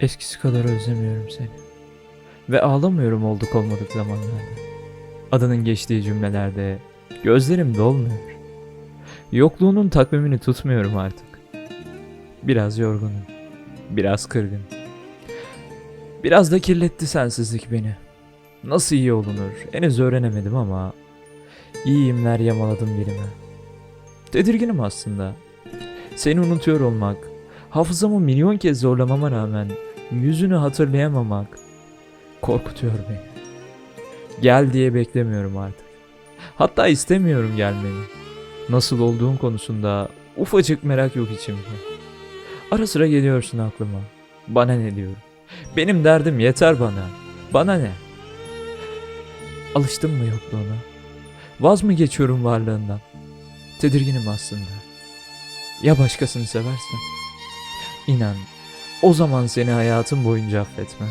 Eskisi kadar özlemiyorum seni. Ve ağlamıyorum olduk olmadık zamanlarda. Adının geçtiği cümlelerde gözlerim dolmuyor. Yokluğunun takvimini tutmuyorum artık. Biraz yorgunum. Biraz kırgın. Biraz da kirletti sensizlik beni. Nasıl iyi olunur henüz öğrenemedim ama iyiyimler yamaladım birime. Tedirginim aslında. Seni unutuyor olmak, hafızamı milyon kez zorlamama rağmen yüzünü hatırlayamamak korkutuyor beni. Gel diye beklemiyorum artık. Hatta istemiyorum gelmeni. Nasıl olduğun konusunda ufacık merak yok içimde. Ara sıra geliyorsun aklıma. Bana ne diyorum. Benim derdim yeter bana. Bana ne? Alıştım mı yokluğuna? Vaz mı geçiyorum varlığından? Tedirginim aslında. Ya başkasını seversen? İnan, o zaman seni hayatım boyunca affetmem.